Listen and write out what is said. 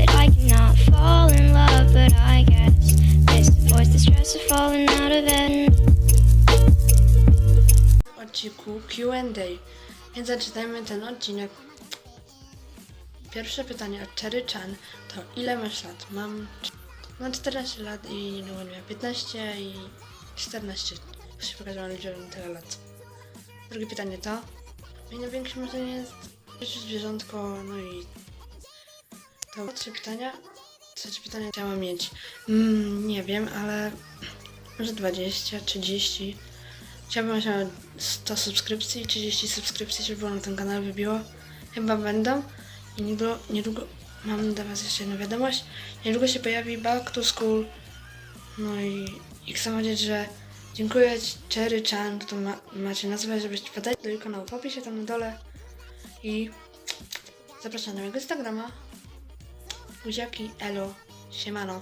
that I cannot fall in love, but I guess this avoids the stress of falling out of bed. Odcinku Q&A, więc zaczynajmy ten odcinek. Pierwsze pytanie od Cherry Chan to ile masz lat? Mam, mam 14 lat i niedługo miałem 15 i 14. Się pokazałam ludziom tyle lat. Drugie pytanie to moje największe marzenie jest zwierzątko, no i to trzy pytania. Trzecie pytanie chciałam mieć. Mm, nie wiem, ale może 20, 30. Chciałbym osiągnąć 100 subskrypcji, 30 subskrypcji, żeby było na ten kanał wybiło. Chyba będą. I niedługo, niedługo mam dla Was jeszcze jedną wiadomość. Niedługo się pojawi Back to School. No i, i chcę powiedzieć, że dziękuję Cherry Chan, to ma, macie nazwę, żebyście podać do jej kanału w opisie tam na dole. I zapraszam na mojego Instagrama. fugir aqui. Alors, chez Manon.